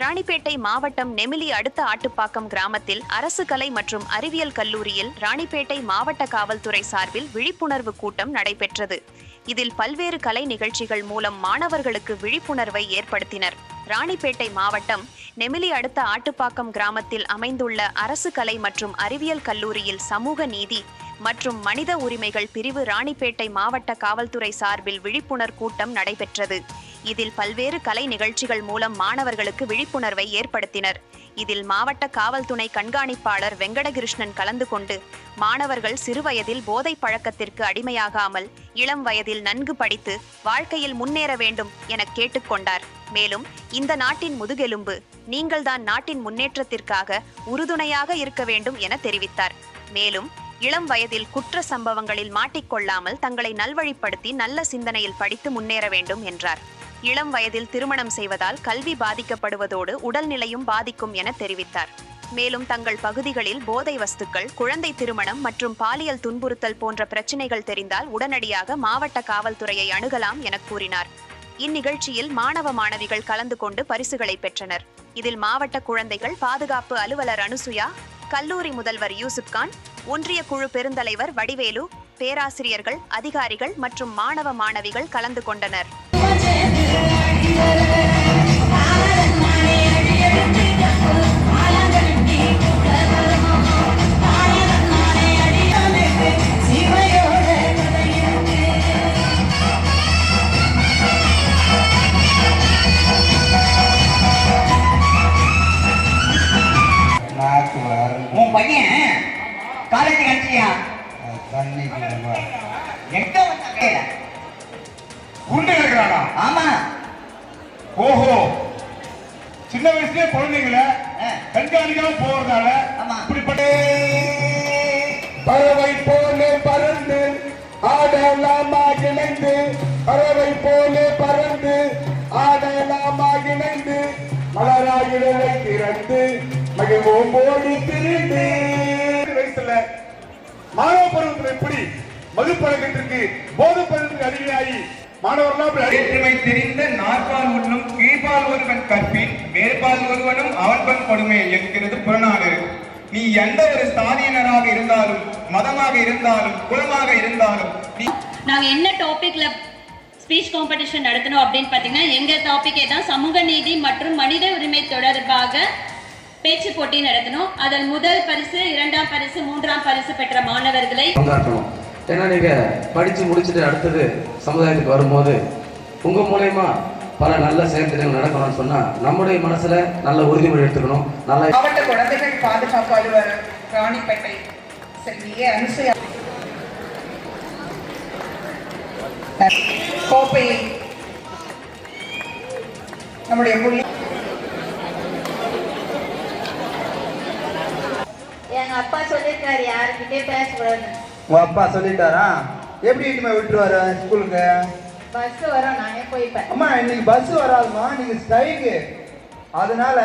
ராணிப்பேட்டை மாவட்டம் நெமிலி அடுத்த ஆட்டுப்பாக்கம் கிராமத்தில் அரசு கலை மற்றும் அறிவியல் கல்லூரியில் ராணிப்பேட்டை மாவட்ட காவல்துறை சார்பில் விழிப்புணர்வு கூட்டம் நடைபெற்றது. இதில் பல்வேறு கலை நிகழ்ச்சிகள் மூலம் மாணவர்களுக்கு விழிப்புணர்வை ஏற்படுத்தினர். ராணிப்பேட்டை மாவட்டம் நெமிலி அடுத்த ஆட்டுப்பாக்கம் கிராமத்தில் அமைந்துள்ள அரசு கலை மற்றும் அறிவியல் கல்லூரியில் சமூக நீதி மற்றும் மனித உரிமைகள் பிரிவு ராணிப்பேட்டை மாவட்ட காவல்துறை சார்பில் விழிப்புணர் கூட்டம் நடைபெற்றது. இதில் பல்வேறு கலை நிகழ்ச்சிகள் மூலம் மாணவர்களுக்கு விழிப்புணர்வை ஏற்படுத்தினர். இதில் மாவட்ட காவல்துணை கண்காணிப்பாளர் வெங்கடகிருஷ்ணன் கலந்து கொண்டு மாணவர்கள் சிறுவயதில் போதை பழக்கத்திற்கு அடிமையாகாமல் இளம் வயதில் நன்கு படித்து வாழ்க்கையில் முன்னேற வேண்டும் என கேட்டுக்கொண்டார் மேலும் இந்த நாட்டின் முதுகெலும்பு நீங்கள்தான் நாட்டின் முன்னேற்றத்திற்காக உறுதுணையாக இருக்க வேண்டும் என தெரிவித்தார். மேலும் இளம் வயதில் குற்ற சம்பவங்களில் மாட்டிக்கொள்ளாமல் தங்களை நல்வழிப்படுத்தி நல்ல சிந்தனையில் படித்து முன்னேற வேண்டும் என்றார். இளம் வயதில் திருமணம் செய்வதால் கல்வி பாதிக்கப்படுவதோடு உடல்நிலையும் பாதிக்கும் என தெரிவித்தார். மேலும் தங்கள் பகுதிகளில் போதை வஸ்துக்கள் குழந்தை திருமணம் மற்றும் பாலியல் துன்புறுத்தல் போன்ற பிரச்சினைகள் தெரிந்தால் உடனடியாக மாவட்ட காவல்துறையை அணுகலாம் என கூறினார். இந்நிகழ்ச்சியில் மாணவ மாணவிகள் கலந்து கொண்டு பரிசுகளை பெற்றனர். இதில் மாவட்ட குழந்தைகள் பாதுகாப்பு அலுவலர் அனுசுயா கல்லூரி முதல்வர் யூசுப்கான் ஒன்றிய குழு பெருந்தலைவர் வடிவேலு பேராசிரியர்கள் அதிகாரிகள் மற்றும் மாணவ மாணவிகள் கலந்து கொண்டனர். உன் பையன்? காலேஜ் அனுப்பிச்சியா எங்க குண்டு இருக்கிறானா ஆமா. ஓஹோ. சின்ன வயசுலயே குழந்தைங்களை. கண்காணிக்காம போறதால ஆமா. இப்படிப்பட்ட பறவை போல பறந்து ஆடலாமா இணைந்து பறவை போல பறந்து ஆடலாமா இணைந்து மலராயிரவை திறந்து மகிழ்வோம் ஓடி திரிந்து எப்படி போதை மாணவர்களாம் அப்படி அடி- வேற்றுமை தெரிந்த நாற்பால் உண்ணும் கீழ்பால் ஒருவன் கற்பின் மேற்பால் ஒருவனும் அவன்பன் கொடுமை என்கிறது புறநாடு நீ எந்த ஒரு சாதியினராக இருந்தாலும் மதமாக இருந்தாலும் குலமாக இருந்தாலும் நாங்க என்ன டாபிக்ல ஸ்பீச் காம்படிஷன் நடத்தணும் அப்படின்னு பாத்தீங்கன்னா எங்க டாபிக்கே தான் சமூக நீதி மற்றும் மனித உரிமை தொடர்பாக பேச்சு போட்டி நடத்தணும். அதில் முதல் பரிசு இரண்டாம் பரிசு மூன்றாம் பரிசு பெற்ற மாணவர்களை பங்காற்றணும். ஏன்னா நீங்க படிச்சு முடிச்சுட்டு அடுத்தது சமுதாயத்துக்கு வரும்போது உங்க மூலயமா பல நல்ல செயல்திட்டங்கள் நடக்கணும்னு சொன்னா நம்முடைய மனசுல நல்ல உறுதிமொழி எடுத்துக்கணும். நல்ல மாவட்ட குழந்தைகள் பாதுகாப்பு அலுவலர் ராணிப்பேட்டை செல்வி ஏ. அனுசுயா. கோப்பையை நம்முடைய எங்க அப்பா சொல்லிருக்காரு யாருக்கிட்டே பேசக்கூடாது உன் அப்பா சொல்லிட்டாரா? எப்படி இனிமே விட்டுருவாரு ஸ்கூலுக்கு? பஸ் வரும் நானே போய்ப்பேன். அம்மா இன்னைக்கு பஸ் வராதுமா இன்னைக்கு ஸ்ட்ரைக்கு அதனால